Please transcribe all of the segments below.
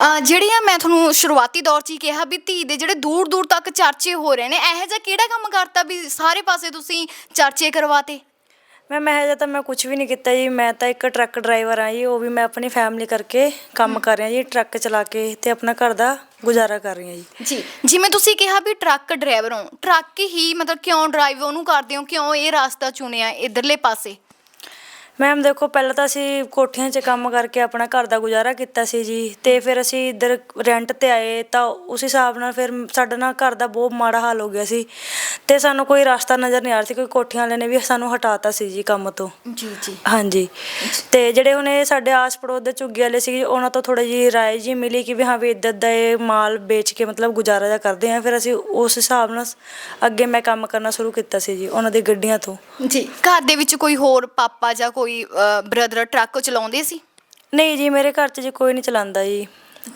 ਅਹ ਜਿਹੜੀਆਂ ਮੈਂ ਤੁਹਾਨੂੰ ਸ਼ੁਰੂਆਤੀ ਦੌਰ 'ਚ ਹੀ ਕਿਹਾ ਵੀ ਧੀ ਦੇ ਜਿਹੜੇ ਦੂਰ ਦੂਰ ਤੱਕ ਚਰਚੇ ਹੋ ਰਹੇ ਨੇ ਇਹੋ ਜਿਹਾ ਕਿਹੜਾ ਕੰਮ ਕਰਤਾ ਵੀ ਸਾਰੇ ਪਾਸੇ ਤੁਸੀਂ ਚਰਚੇ ਕਰਵਾਤੇ? ਮੈਂ ਮੈਂ ਹਜੇ ਤਾਂ ਮੈਂ ਕੁਝ ਵੀ ਨਹੀਂ ਕੀਤਾ ਜੀ। ਮੈਂ ਤਾਂ ਇੱਕ ਟਰੱਕ ਡਰਾਈਵਰ ਆ ਜੀ। ਉਹ ਵੀ ਮੈਂ ਆਪਣੀ ਫੈਮਿਲੀ ਕਰਕੇ ਕੰਮ ਕਰ ਰਿਹਾ ਜੀ ਟਰੱਕ ਚਲਾ ਕੇ ਤੇ ਆਪਣਾ ਘਰ ਦਾ ਗੁਜ਼ਾਰਾ ਕਰ ਰਹੀ ਹਾਂ ਜੀ। ਜੀ ਜਿਵੇਂ ਤੁਸੀਂ ਕਿਹਾ ਵੀ ਟਰੱਕ ਡਰਾਈਵਰ ਹੋ ਟਰੱਕ ਹੀ ਮਤਲਬ ਕਿਉਂ ਡਰਾਈਵ ਉਹਨੂੰ ਕਰਦੇ ਹੋ? ਕਿਉਂ ਇਹ ਰਸਤਾ ਚੁਣਿਆ ਇਧਰਲੇ ਪਾਸੇ? ਮੈਮ ਦੇਖੋ, ਪਹਿਲਾਂ ਤਾਂ ਅਸੀਂ ਕੋਠੀਆਂ 'ਚ ਕੰਮ ਕਰਕੇ ਆਪਣਾ ਘਰ ਦਾ ਗੁਜ਼ਾਰਾ ਕੀਤਾ ਸੀ ਜੀ ਅਤੇ ਫਿਰ ਅਸੀਂ ਇੱਧਰ ਰੈਂਟ ਤੇ ਆਏ ਤਾਂ ਉਸ ਹਿਸਾਬ ਨਾਲ ਫਿਰ ਸਾਡਾ ਨਾ ਘਰ ਦਾ ਬਹੁਤ ਮਾੜਾ ਹਾਲ ਹੋ ਗਿਆ ਸੀ। ਤੇ ਸਾਨੂੰ ਕੋਈ ਰਸਤਾ ਨਜ਼ਰ ਨਹੀਂ ਆ ਰਿਹਾ ਸੀ ਕੋਈ ਕੋਠੀਆਂ ਵਾਲਿਆਂ ਨੇ ਵੀ ਸਾਨੂੰ ਹਟਾਤਾ ਸੀ ਜੀ ਕੰਮ ਤੋਂ। ਜੀ ਜੀ। ਹਾਂਜੀ। ਤੇ ਜਿਹੜੇ ਹੁਣ ਇਹ ਸਾਡੇ ਆਸ ਪੜੋਸ ਦੇ ਝੁੱਗੇ ਵਾਲੇ ਸੀ ਉਹਨਾਂ ਤੋਂ ਥੋੜਾ ਜੀ ਰਾਏ ਜੀ ਮਿਲੀ ਕਿ ਵੀ ਹਾਂ ਵੀ ਇੱਦਾਂ ਦਾ ਇਹ ਮਾਲ ਵੇਚ ਕੇ ਮਤਲਬ ਗੁਜ਼ਾਰਾ ਜਿਹਾ ਕਰਦੇ ਆ ਫਿਰ ਅਸੀਂ ਉਸ ਹਿਸਾਬ ਨਾਲ ਅੱਗੇ ਮੈਂ ਕੰਮ ਕਰਨਾ ਸ਼ੁਰੂ ਕੀਤਾ ਸੀ ਜੀ ਉਹਨਾਂ ਦੀ ਗੱਡੀਆਂ ਤੋਂ। ਜੀ ਘਰ ਦੇ ਵਿੱਚ ਕੋਈ ਹੋਰ ਪਾਪਾ ਜਾਂ ਕੋਈ ਬ੍ਰਦਰ ਟਰੱਕ ਚਲਾਉਂਦੇ ਸੀ? ਨਹੀਂ ਜੀ ਮੇਰੇ ਘਰ 'ਚ ਜੀ ਕੋਈ ਨਹੀਂ ਚਲਾਉਂਦਾ ਜੀ।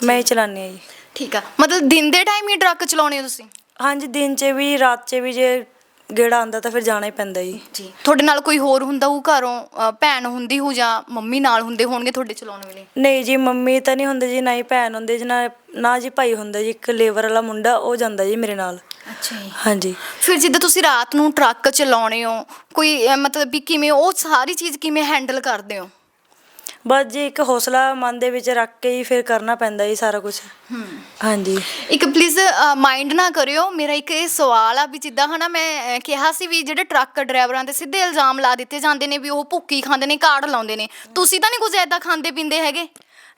ਮੈਂ ਹੀ ਚਲਾਉਂਦੀ ਹਾਂ ਜੀ। ਠੀਕ ਆ। ਮਤਲਬ ਦਿਨ ਦੇ ਟਾਈਮ ਹੀ ਟਰੱਕ ਚਲਾਉਣੇ ਹੋ ਤੁਸੀਂ? ਹਾਂਜੀ ਦਿਨ 'ਚ ਵੀ ਰਾਤ 'ਚ ਵੀ ਜੇ ਗੇੜਾ ਆਉਂਦਾ ਤਾਂ ਫਿਰ ਜਾਣਾ ਹੀ ਪੈਂਦਾ ਜੀ। ਜੀ। ਤੁਹਾਡੇ ਨਾਲ ਕੋਈ ਹੋਰ ਹੁੰਦਾ ਉਹ ਘਰੋਂ ਅ, ਭੈਣ ਹੁੰਦੀ ਹੋ ਜਾਂ ਮੰਮੀ ਨਾਲ ਹੁੰਦੇ ਹੋਣਗੇ ਤੁਹਾਡੇ ਚਲਾਉਣ ਵੇਲੇ? ਨਹੀਂ ਜੀ ਮੰਮੀ ਤਾਂ ਨਹੀਂ ਹੁੰਦੇ ਜੀ ਨਾ ਹੀ ਭੈਣ ਹੁੰਦੇ ਜੀ ਨਾ ਨਾ ਜੀ ਭਾਈ ਹੁੰਦਾ ਜੀ ਇੱਕ ਲੇਬਰ ਵਾਲਾ ਮੁੰਡਾ ਉਹ ਜਾਂਦਾ ਜੀ ਮੇਰੇ ਨਾਲ। ਅੱਛਾ ਜੀ। ਹਾਂਜੀ। ਫਿਰ ਜਿੱਦਾਂ ਤੁਸੀਂ ਰਾਤ ਨੂੰ ਟਰੱਕ ਚਲਾਉਣੇ ਹੋ ਕੋਈ ਅ, ਮਤਲਬ ਵੀ ਕਿਵੇਂ ਉਹ ਸਾਰੀ ਚੀਜ਼ ਕਿਵੇਂ ਹੈਂਡਲ ਕਰਦੇ ਹੋ? ਬਸ ਜੀ ਇੱਕ ਹੌਸਲਾ ਮਨ ਦੇ ਵਿੱਚ ਰੱਖ ਕੇ ਹੀ ਫਿਰ ਕਰਨਾ ਪੈਂਦਾ ਜੀ ਸਾਰਾ ਕੁਝ ਹਾਂਜੀ। ਇੱਕ ਪਲੀਜ਼ ਮਾਈਂਡ ਨਾ ਕਰਿਓ। ਮੇਰਾ ਇੱਕ ਇਹ ਸਵਾਲ ਆ ਵੀ ਜਿੱਦਾਂ ਹਨਾ ਮੈਂ ਅ, ਕਿਹਾ ਸੀ ਵੀ ਜਿਹੜੇ ਟਰੱਕ ਡਰਾਈਵਰਾਂ ਤੇ ਸਿੱਧੇ ਇਲਜ਼ਾਮ ਲਾ ਦਿੱਤੇ ਜਾਂਦੇ ਨੇ ਵੀ ਉਹ ਭੁੱਕੀ ਖਾਂਦੇ ਨੇ ਕਾਰਡ ਲਾਉਂਦੇ ਨੇ। ਤੁਸੀਂ ਤਾਂ ਨਹੀਂ ਕੁਝ ਐਦਾਂ ਖਾਂਦੇ ਪੀਂਦੇ ਹੈਗੇ?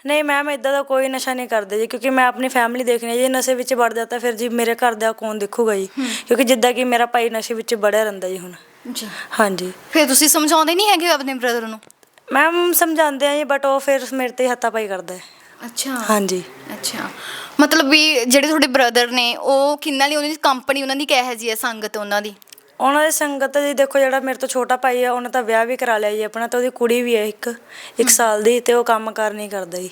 ਨਹੀਂ ਮੈਮ ਇਦਾਂ ਦਾ ਕੋਈ ਨਸ਼ਾ ਨਹੀਂ ਕਰਦੇ ਜੀ ਕਿਉਂਕਿ ਮੈਂ ਆਪਣੀ ਫੈਮਿਲੀ ਦੇਖਣੀ ਹੈ ਜੀ ਨਸ਼ੇ ਵਿੱਚ ਵੜ ਜਾਂਦਾ ਫਿਰ ਜੀ ਮੇਰੇ ਘਰ ਦਾ ਕੌਣ ਦੇਖੂਗਾ ਜੀ। ਕਿਉਂਕਿ ਜਿੱਦਾਂ ਕਿ ਮੇਰਾ ਭਾਈ ਨਸ਼ੇ ਵਿੱਚ ਵੜਿਆ ਰਹਿੰਦਾ ਜੀ ਹੁਣ। ਜੀ ਹਾਂਜੀ। ਫਿਰ ਤੁਸੀਂ ਸਮਝਾਉਂਦੇ ਨਹੀਂ ਹੈਗੇ ਆਪਣੇ ਬ੍ਰਦਰ ਨੂੰ? ਮੈਮ ਸਮਝਾਉਂਦੇ ਆ ਜੀ ਬਟ ਉਹ ਫਿਰ ਮੇਰੇ ਤੇ ਹੱਥਾ ਪਾਈ ਕਰਦਾ ਹੈ। ਅੱਛਾ। ਹਾਂਜੀ। ਅੱਛਾ। ਮਤਲਬ ਵੀ ਜਿਹੜੇ ਤੁਹਾਡੇ ਬ੍ਰਦਰ ਨੇ ਉਹ ਕਿੰਨਾ ਲਈ ਉਹਨਾਂ ਦੀ ਕੰਪਨੀ ਉਹਨਾਂ ਦੀ ਕਿਹੋ ਜੀ ਹੈ ਸੰਗਤ ਉਹਨਾਂ ਦੀ? ਉਹਨਾਂ ਦੀ ਸੰਗਤ ਜੀ ਦੇਖੋ ਜਿਹੜਾ ਮੇਰੇ ਤੋਂ ਛੋਟਾ ਭਾਈ ਆ ਉਹਨੇ ਤਾਂ ਵਿਆਹ ਵੀ ਕਰਾ ਲਿਆ ਜੀ ਆਪਣਾ ਤੇ ਉਹਦੀ ਕੁੜੀ ਵੀ ਹੈ ਇੱਕ ਇੱਕ ਸਾਲ ਦੀ ਤੇ ਉਹ ਕੰਮ ਕਰ ਨਹੀਂ ਕਰਦਾ ਜੀ।